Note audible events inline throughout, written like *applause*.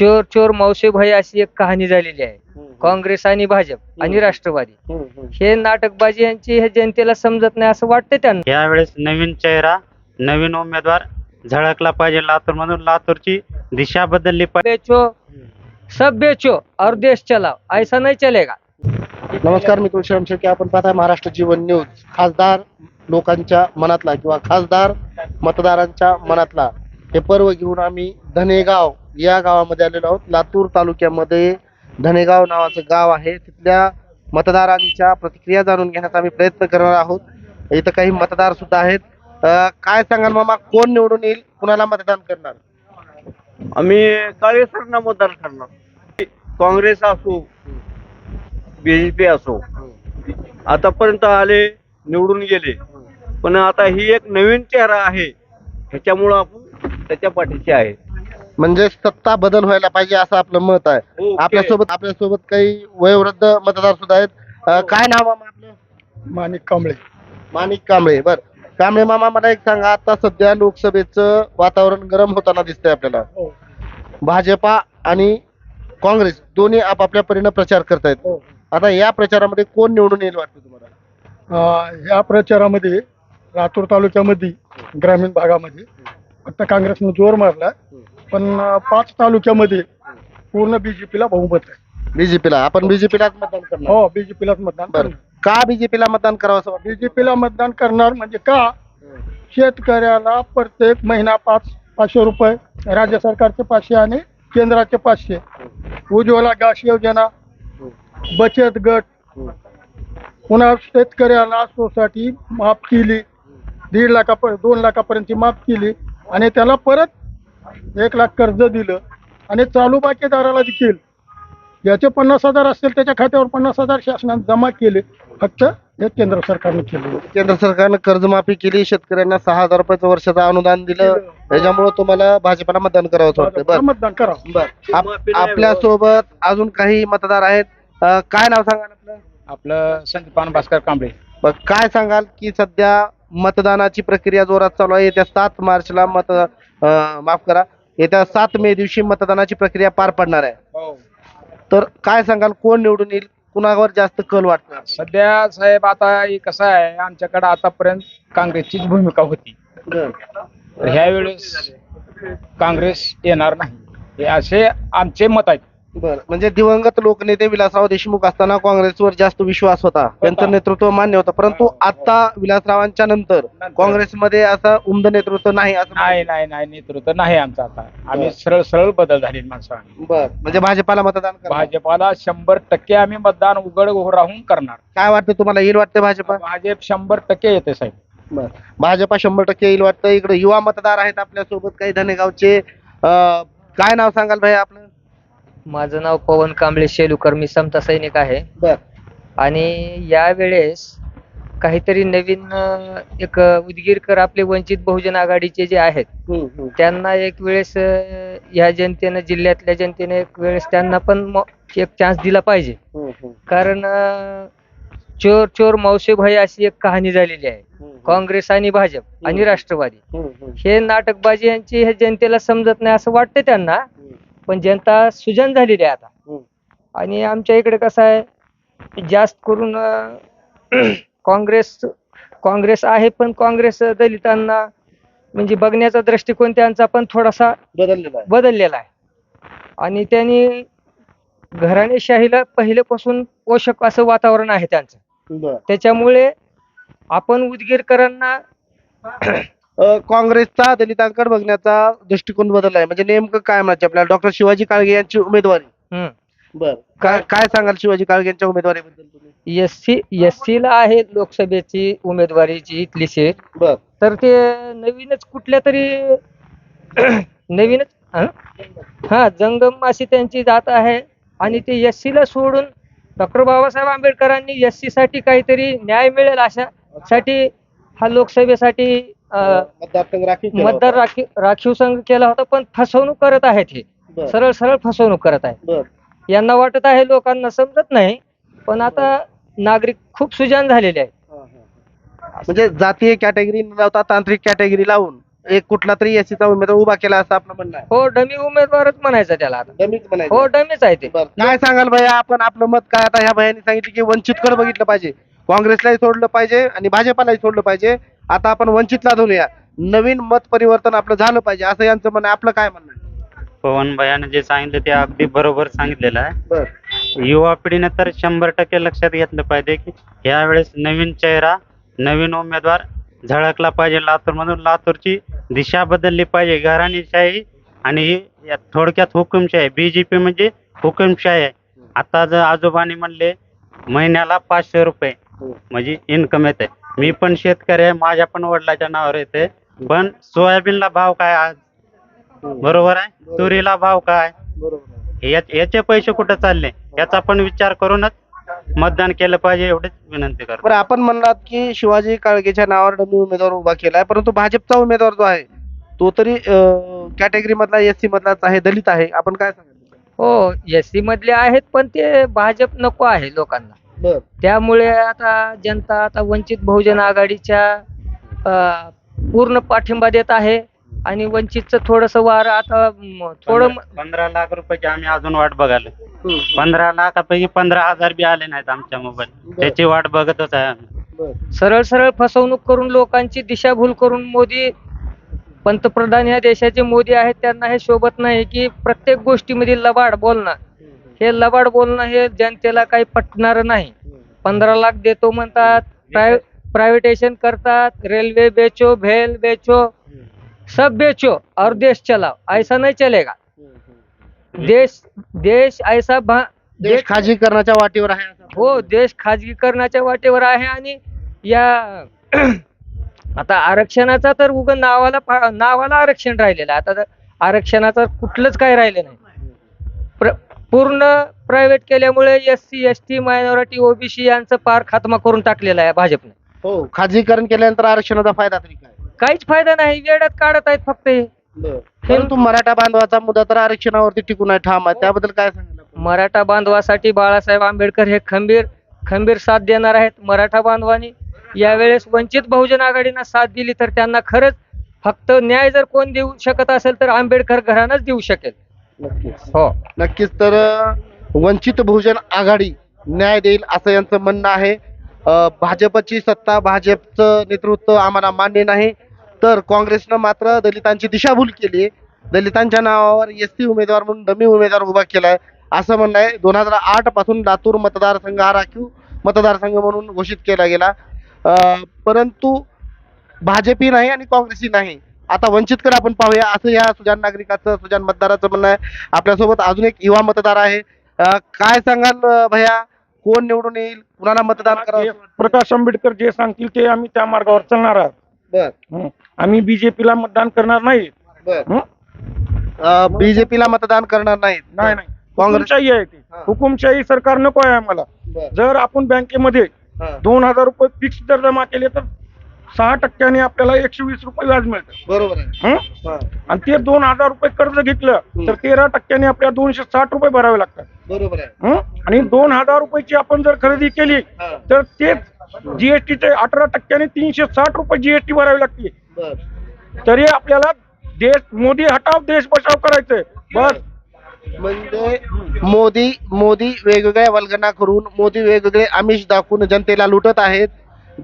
चोर चोर मौसेभाई अशी एक कहाणी झालेली आहे. काँग्रेस आणि भाजप आणि राष्ट्रवादी. हे नाटकबाजी यांची हे जनतेला समजत नाही असं वाटतं त्यांना. यावेळेस नवीन चेहरा नवीन उमेदवार झळकला पाहिजे लातूर मधून लातूरची दिशा बदलली पाहिजे बेचो सब बेचो और देश चलाओ. ऐसा नहीं चलेगा. नमस्कार मी तुळशीराम शेळके. आपण पाहताय महाराष्ट्र जीवन न्यूज. खासदार लोकांच्या मनातला किंवा खासदार मतदारांच्या मनातला हे पर्व घेऊन आम्ही धनेगाव या गावामध्ये आलेलो आहोत. लातूर तालुक्यामध्ये धनेगाव नावाचं गाव आहे. तिथल्या मतदारांच्या प्रतिक्रिया जाणून घेण्याचा आम्ही प्रयत्न करणार आहोत. इथं काही मतदार सुद्धा आहेत. काय सांगाल मामा? कोण निवडून येईल? कुणाला मतदान करणार? आम्ही काळेसरना मतदान करणार. काँग्रेस असो बीजेपी असो आतापर्यंत आले निवडून गेले. पण आता ही एक नवीन चेहरा आहे. ह्याच्यामुळं आपण त्याच्या पाठीशी आहे. म्हणजे सत्ता बदल व्हायला पाहिजे असं आपलं मत आहे. आपल्यासोबत आपल्यासोबत काही वयोवृद्ध मतदार सुद्धा आहेत. अं, काय नाव मामा आपलं? माणिक कांबळे. माणिक कांबळे बर. कांबळे मामा मला एक सांगा आता सध्या लोकसभेचं वातावरण गरम होताना दिसतंय आपल्याला. हो. भाजपा आणि काँग्रेस दोन्ही आपापल्या परीने प्रचार करतायत. हो. आता या प्रचारामध्ये कोण निवडून येईल वाटतं तुम्हाला? अं, या प्रचारामध्ये लातूर तालुक्यामध्ये ग्रामीण भागामध्ये फक्त काँग्रेसनं जोर मारला. पण पाच तालुक्यामध्ये पूर्ण बीजेपीला बहुमत आहे. बीजेपीला आपण बीजेपीलाच मतदान करणार. हो बीजेपीलाच मतदान बरं. का बीजेपीला मतदान करावं असं वाटतं? बीजेपीला मतदान करणार म्हणजे का? शेतकऱ्याला प्रत्येक महिना पाच पाचशे रुपये राज्य सरकारचे पाचशे आणि केंद्राचे पाचशे. उज्ज्वला गॅस योजना बचत गट पुन्हा शेतकऱ्याला सोसायटी माफ केली. दीड लाखापर्यंत दोन लाखापर्यंत माफ केली. आणि त्याला परत एक लाख कर्ज दिलं आणि चालू बाकीदाराला देखील. ज्याचे पन्नास हजार असतील त्याच्या खात्यावर पन्नास हजार शासनाने जमा केले. फक्त हे केंद्र सरकारने केले. केंद्र सरकारनं कर्जमाफी केली शेतकऱ्यांना सहा हजार रुपयाचं वर्षाचं अनुदान दिलं. त्याच्यामुळे तुम्हाला भाजपला मतदान करावं असं वाटतं बरं. मतदान करा बर. आपल्यासोबत अजून काही मतदार आहेत. अं, काय नाव सांगाल आपलं? आपलं संदीपान भास्कर कांबळे. बर काय सांगाल की सध्या मतदानाची प्रक्रिया जोरात चालू आहे. येत्या सात मार्चला मत माफ करा. येत्या सात मे दिवशी मतदानाची प्रक्रिया पार पडणार आहे. तर काय सांगाल? कोण निवडून येईल? कुणावर जास्त कल वाटतं सध्या साहेब आता हे कसं आहे? आमच्याकडे आतापर्यंत काँग्रेसचीच भूमिका होती. तर ह्या वेळेस काँग्रेस येणार नाही. हे असे आमचे मत आहेत. बर. म्हणजे दिवंगत लोकनेते विलासराव देशमुख असताना काँग्रेसवर जास्त विश्वास होता. त्यांचं नेतृत्व मान्य होतं. परंतु आता विलासरावांच्या नंतर काँग्रेसमध्ये असं उमद नेतृत्व नाही असं नाही नाही नाही. नेतृत्व नाही आमचं आता. आम्ही सरळ सरळ बदल झालेली माणसं आम्ही. बर. म्हणजे भाजपाला मतदान करणार. भाजपाला शंभर टक्के आम्ही मतदान उघड राहून करणार. काय वाटतं तुम्हाला? येईल वाटतं भाजपा? भाजप शंभर टक्के येते साहेब. बर. भाजपा शंभर टक्के येईल वाटतं. इकडे युवा मतदार आहेत आपल्यासोबत काही धनेगावचे अं, काय नाव सांगाल भाई आपलं? माझं नाव पवन कांबळे शेलुकर मी समता सैनिक आहे. बर. आणि यावेळेस काहीतरी नवीन अं, एक उदगीरकर आपले वंचित बहुजन आघाडीचे जे आहेत हम्म, हम्म. त्यांना एक वेळेस अं, या जनतेनं जिल्ह्यातल्या जनतेने एक वेळेस त्यांना पण म- एक चान्स दिला पाहिजे. हम्म, हम्म, कारण अं, चोर चोर मौसेभाई अशी एक कहाणी झालेली आहे. हम्म. काँग्रेस आणि भाजप आणि राष्ट्रवादी. हम्म, हम्म, हे नाटकबाजी यांची हे जनतेला समजत नाही असं वाटतं त्यांना. हम्म. पण जनता सुजन झालेली आहे आता. आणि आमच्या इकडे कसं आहे जास्त करून *clears throat* काँग्रेस काँग्रेस आहे पण काँग्रेस दलितांना म्हणजे बघण्याचा दृष्टिकोन त्यांचा पण थोडासा बदललेला आहे. बदललेला आहे. आणि त्यांनी घराणेशाहीला पहिल्यापासून पोषक असं वातावरण आहे त्यांचं. त्याच्यामुळे आपण उदगीरकरांना *clears throat* काँग्रेसचा दलितांकडे बघण्याचा दृष्टिकोन बदलला आहे. म्हणजे नेमकं काय म्हणायचे आपल्याला? डॉक्टर शिवाजी काळगे यांची उमेदवारी. बर. काय काय सांगाल शिवाजी काळगे यांच्या उमेदवारीबद्दल तुम्ही? एस सी एस सी ला आहे लोकसभेची उमेदवारीची इथली सीट. बर. तर ते नवीनच कुठल्या तरी *clears throat* नवीनच हं? हा जंगम अशी त्यांची जात आहे. आणि ते एस ला सोडून डॉक्टर बाबासाहेब आंबेडकरांनी एस सी साठी काहीतरी न्याय मिळेल अशा साठी हा लोकसभेसाठी केला मतदार. राखीव संघ केला होता पण फसवणूक करत आहेत हे. सरळ सरळ फसवणूक करत आहे बर. यांना वाटत आहे लोकांना समजत नाही पण आता नागरिक खूप सुजान झालेले आहेत. हा, हा. म्हणजे जातीय कॅटेगरी न लावता तांत्रिक कॅटेगरी लावून एक कुठला तरी एसीचा उमेदवार उभा केला असं आपलं म्हणणं आहे. हो डमी उमेदवारच म्हणायचं त्याला आता. दमीच म्हणायचं. हो डमीच आहे ते. काय सांगाल भैया आपण आपलं मत काय आता ह्या भैयानी सांगितलं की वंचितकडे बघितलं पाहिजे. काँग्रेसलाही सोडलं पाहिजे आणि भाजपालाही सोडलं पाहिजे. आता आपण वंचितला धरूया. नवीन मत परिवर्तन आपलं झालं पाहिजे. असं यांचं म्हणणं आहे. आपलं काय म्हणणं आहे? पवन भयानं जे सांगितलं ते अगदी बरोबर सांगितलेलं आहे. बरं. युवा पिढीने तर शंभर टक्के लक्षात घेतलं पाहिजे की यावेळेस नवीन चेहरा नवीन उमेदवार झळकला पाहिजे. लातूरमधून लातूरची दिशा बदलली पाहिजे. घराणीशाही आणि ही या थोडक्यात हुकुमशाही. बीजेपी म्हणजे हुकुमशाही आहे. आता जर आजोबांनी म्हणले महिन्याला पाचशे रुपये. म्हणजे इन्कम येते. मी पण शेतकरी आहे माझ्या पण वडिलाच्या नावावर येते. पण सोयाबीनला भाव काय आज? बरोबर आहे? तुरीला भाव काय? बरोबर या- याचे पैसे कुठे चालले? याचा पण विचार करूनच मतदान केलं पाहिजे एवढीच विनंती करतो. बरं आपण म्हणलात की शिवाजी काळगेच्या नावावर डमी उमेदवार उभा केलाय परंतु भाजपचा उमेदवार जो आहे तो तरी कॅटेगरी मधला एस सी मधलाच आहे दलित आहे. आपण काय सांगाल? हो एस सी मधले आहेत पण ते भाजप नको आहे लोकांना. बर. त्यामुळे आता जनता आता वंचित बहुजन आघाडीच्या अं, पूर्ण पाठिंबा देत आहे आणि वंचितचं थोडस वार आता म, थोडं म- पंधरा लाख रुपयाची आम्ही अजून वाट बघायला पंधरा लाखापैकी पंधरा हजार बी आले नाहीत आमच्या मोबाईल. त्याची वाट बघतच आहे आम्ही. सरळ सरळ फसवणूक करून लोकांची दिशाभूल करून मोदी पंतप्रधान ह्या देशाचे मोदी आहेत त्यांना हे शोभत नाही की प्रत्येक गोष्टीमध्ये लबाड बोलणं हे लबाड बोलणं हे जनतेला काही पटणार नाही. पंधरा लाख देतो म्हणतात प्राय प्रायव्हेटेशन करतात रेल्वे बेचो भेल बेचो सब बेचो और देश चलाओ ऐसा नहीं चलेगा. देश देश ऐसा भा देश खाजीकरणाच्या वाटेवर आहे असं हो देश खाजगीकरणाच्या वाटेवर आहे आणि या *clears throat* आता आरक्षणाचा तर उग नावाला नावाला आरक्षण राहिलेलं आहे. आता तर आरक्षणाचं कुठलंच काही राहिलं नाही. प्र पूर्ण प्रायव्हेट केल्यामुळे S C S T minority OBC यांचं पार खात्मा करून टाकलेला आहे भाजपने. हो खाजगीकरण केल्यानंतर आरक्षणाचा फायदा तरी काय? काहीच फायदा नाही. वेड्यात काढत आहेत फक्त हे. परंतु मराठा बांधवाचा मुद्दा तर आरक्षणावरती टिकून आहे ठाम आहे. त्याबद्दल काय सांगाल आपण? मराठा बांधवासाठी बाळासाहेब आंबेडकर हे खंबीर खंबीर साथ देणार आहेत. मराठा बांधवांनी यावेळेस वंचित बहुजन आघाडीनं साथ दिली तर त्यांना खरंच फक्त न्याय जर कोण देऊ शकत असेल तर आंबेडकर घरानंच देऊ शकेल. नक्कीच. हो. नक्कीच तर अं, वंचित बहुजन आघाडी न्याय देईल असं यांचं म्हणणं आहे. अं, भाजपची सत्ता भाजपचं नेतृत्व आम्हाला मान्य नाही. तर काँग्रेसनं मात्र दलितांची दिशाभूल केली दलितांच्या नावावर एस टी उमेदवार म्हणून डमी उमेदवार उभा केलाय. असं म्हणणं आहे. दोन हजार आठपासून लातूर मतदारसंघ हा राखीव मतदारसंघ म्हणून घोषित केला गेला. अं, परंतु भाजपी नाही आणि काँग्रेसही नाही. आता वंचितकडे आपण पाहूया. असं या सुजान नागरिकाचं सुजान मतदाराचं म्हणणं आहे. आपल्यासोबत अजून एक युवा मतदार आहे. काय सांगाल भैया? कोण निवडून येईल? कुणाला मतदान जे करावं? प्रकाश आंबेडकर जे सांगतील ते आम्ही त्या मार्गावर चालणार आहोत. बर. आम्ही बीजेपीला मतदान करणार नाही. बर? बीजेपीला मतदान करणार नाहीत. नाही नाही. काँग्रेस हुकुमशाही आहे ती. हुकुमशाही सरकार नको आहे आम्हाला. जर आपण बँकेमध्ये. दोन हजार रुपये फिक्स जर जमा केले तर सहा टक्क्याने आपल्याला एकशे वीस रुपये व्याज मिळतं. बरोबर आहे. हं? हा. आणि ते दोन हजार रुपये कर्ज घेतलं तर तेरा टक्क्याने आपल्याला दोनशे साठ रुपये भरावे लागतात. बरोबर आहे. हं? आणि दोन हजार रुपयाची आपण जर खरेदी केली हा. तर तेच जीएसटीचे अठरा टक्क्याने तीनशे साठ रुपये जीएसटी भरावी लागते. बर. तरी आपल्याला देश मोदी हटाव देश बचाव करायचंय. बस. म्हणजे मोदी मोदी वेगवेगळ्या वल्गना करून मोदी वेगवेगळे आमिष दाखवून जनतेला लुटत आहेत.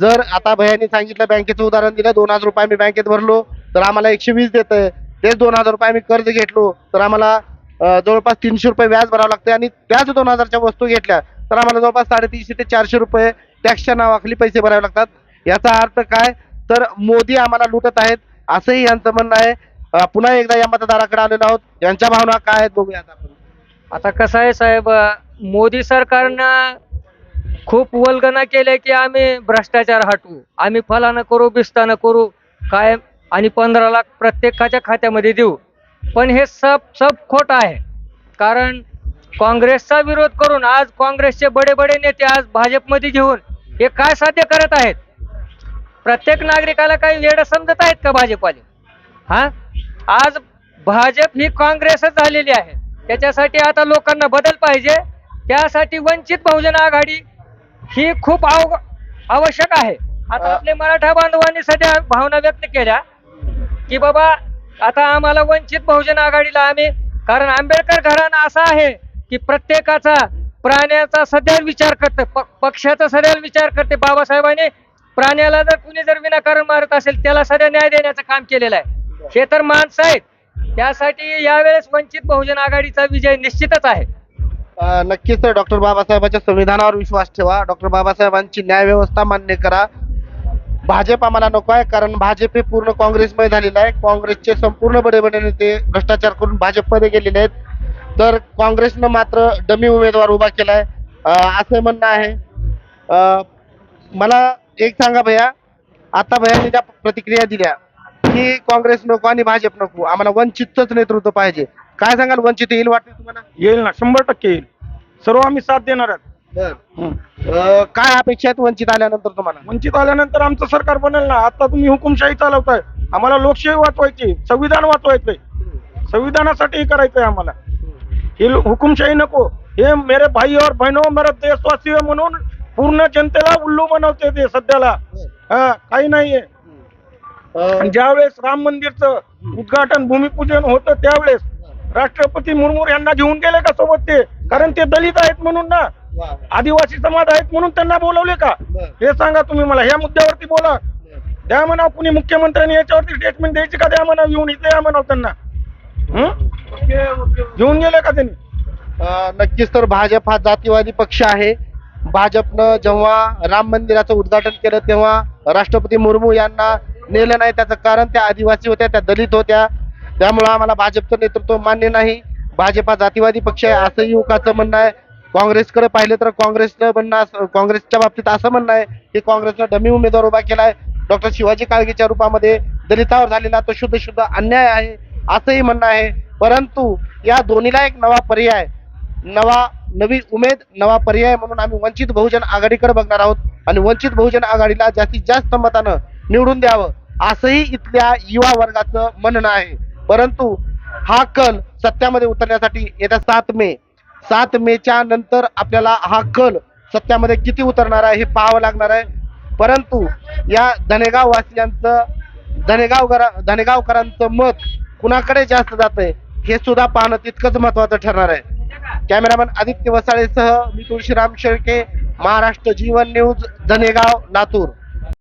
जर आता भयानी सांगितलं बँकेचं उदाहरण दिलं दोन हजार रुपये आम्ही बँकेत भरलो तर आम्हाला एकशे वीस देत आहे तेच दोन हजार रुपये आम्ही कर्ज घेतलो तर आम्हाला जवळपास तीनशे रुपये व्याज भरावं लागते आणि त्याच दोन हजारच्या वस्तू घेतल्या तर आम्हाला जवळपास साडेतीनशे ते चारशे रुपये टॅक्सच्या नावाखाली पैसे भरावे लागतात. याचा अर्थ काय? तर मोदी आम्हाला लुटत आहेत असंही यांचं म्हणणं आहे. पुन्हा एकदा या मतदाराकडे आलेलो आहोत. यांच्या भावना काय आहेत बघूया आता आपण. आता कसं आहे साहेब मोदी सरकारनं खूप वल्गना केल्या की आम्ही भ्रष्टाचार हटवू. आम्ही फलानं करू बिस्तानं करू काय आणि पंधरा लाख प्रत्येकाच्या खात्यामध्ये देऊ. पण हे सब सब खोट आहे. कारण काँग्रेसचा विरोध करून आज काँग्रेसचे बडे बडे नेते आज भाजपमध्ये घेऊन हे काय साध्य करत आहेत? प्रत्येक नागरिकाला काही वेळ समजत आहेत का भाजपवाले? हा? आज भाजप ही काँग्रेसच झालेली आहे. त्याच्यासाठी आता लोकांना बदल पाहिजे. त्यासाठी वंचित बहुजन आघाडी ही खूप आव आवश्यक आहे. आता आपले मराठा बांधवांनी सध्या भावना व्यक्त केल्या की बाबा आता आम्हाला वंचित बहुजन आघाडीला आम्ही कारण आंबेडकर घराणं असा आहे की प्रत्येकाचा प्राण्याचा सदैव विचार करते पक्षाचा सदैव विचार करते. बाबासाहेबांनी प्राण्याला जर कुणी जर विनाकारण मारत असेल त्याला सदैव न्याय देण्याचं काम केलेलं आहे. हे तर माणसं आहेत. त्यासाठी यावेळेस वंचित बहुजन आघाडीचा विजय निश्चितच आहे. नक्कीच तर डॉक्टर बाबासाहेबांच्या संविधानावर विश्वास ठेवा. डॉक्टर बाबासाहेबांची न्यायव्यवस्था मान्य करा. भाजप आम्हाला नको आहे कारण भाजप हे पूर्ण काँग्रेसमध्ये झालेलं आहे. काँग्रेसचे संपूर्ण बडे बडे नेते भ्रष्टाचार करून भाजपमध्ये गेलेले आहेत. तर काँग्रेसनं मात्र डमी उमेदवार उभा केलाय. असं म्हणणं आहे. मला एक सांगा भैया. आता भैयांनी ज्या प्रतिक्रिया दिल्या की काँग्रेस नको आणि भाजप नको आम्हाला वंचितच नेतृत्व पाहिजे. काय सांगाल? वंचित येईल वाटतं तुम्हाला? येईल ना शंभर टक्के येईल. सर्व आम्ही साथ देणार आहेत. हं. अ, काय अपेक्षा आहेत वंचित आल्यानंतर तुम्हाला? वंचित आल्यानंतर आमचं सरकार बनेल ना. आता तुम्ही हुकुमशाही चालवताय. आम्हाला लोकशाही वाचवायची संविधान वाचवायचंय. संविधानासाठी हे करायचंय आम्हाला. हे लो- हुकुमशाही नको. हे मेरे भाई और बहनों मेरे देशवासी म्हणून पूर्ण जनतेला उल्लू बनवते ते सध्याला. हा काही नाहीये. आणि ज्यावेळेस राम मंदिरचं उद्घाटन भूमिपूजन होतं त्यावेळेस राष्ट्रपती मुर्मू यांना घेऊन गेले का सोबत ते? कारण ते दलित आहेत म्हणून ना. आदिवासी समाज आहेत म्हणून त्यांना बोलवले का? हे सांगा तुम्ही मला. ह्या मुद्द्यावरती बोला. द्या म्हणा कुणी मुख्यमंत्र्यांनी याच्यावरती स्टेटमेंट द्यायची का? द्या म्हणा येऊन. इथे या म्हणा त्यांना? घेऊन गेले का त्यांनी? नक्कीच तर भाजप हा जातीवादी पक्ष आहे. भाजपनं जेव्हा राम मंदिराचं उद्घाटन केलं तेव्हा राष्ट्रपती मुर्मू यांना नेलं नाही त्याचं कारण त्या आदिवासी होत्या त्या दलित होत्या. त्यामुळं आम्हाला भाजपचं नेतृत्व मान्य नाही. भाजप हा जातीवादी पक्ष आहे असं युवकाचं म्हणणं आहे. काँग्रेसकडे पाहिलं तर काँग्रेसचं म्हणणं असं- काँग्रेसच्या बाबतीत असं म्हणणं आहे की काँग्रेसनं डमी उमेदवार उभा केलाय. डॉक्टर शिवाजी काळगेच्या रूपामध्ये दलितावर झालेला तो शुद्ध शुद्ध अन्याय आहे असंही म्हणणं आहे. परंतु या दोन्हीला एक नवा पर्याय नवा नवी उमेद नवा पर्याय म्हणून आम्ही वंचित बहुजन आघाडीकडे बघणार आहोत आणि वंचित बहुजन आघाडीला जास्तीत जास्त मतानं निवडून द्यावं असंही इथल्या युवा वर्गाचं म्हणणं आहे. परंतु हा कल सत्यामध्ये उतरण्यासाठी येत्या सात मे सात मेच्या नंतर आपल्याला हा कल सत्यामध्ये किती उतरणार आहे हे पाहावं लागणार आहे. परंतु या धनेगाव वासियांचं धनेगाव धनेगावकरांचं मत कुणाकडे जास्त जातंय हे सुद्धा पाहणं तितकंच महत्वाचं ठरणार आहे. कॅमेरामॅन आदित्य वसाळेसह मी तुळशीराम शेळके महाराष्ट्र जीवन न्यूज धनेगाव लातूर.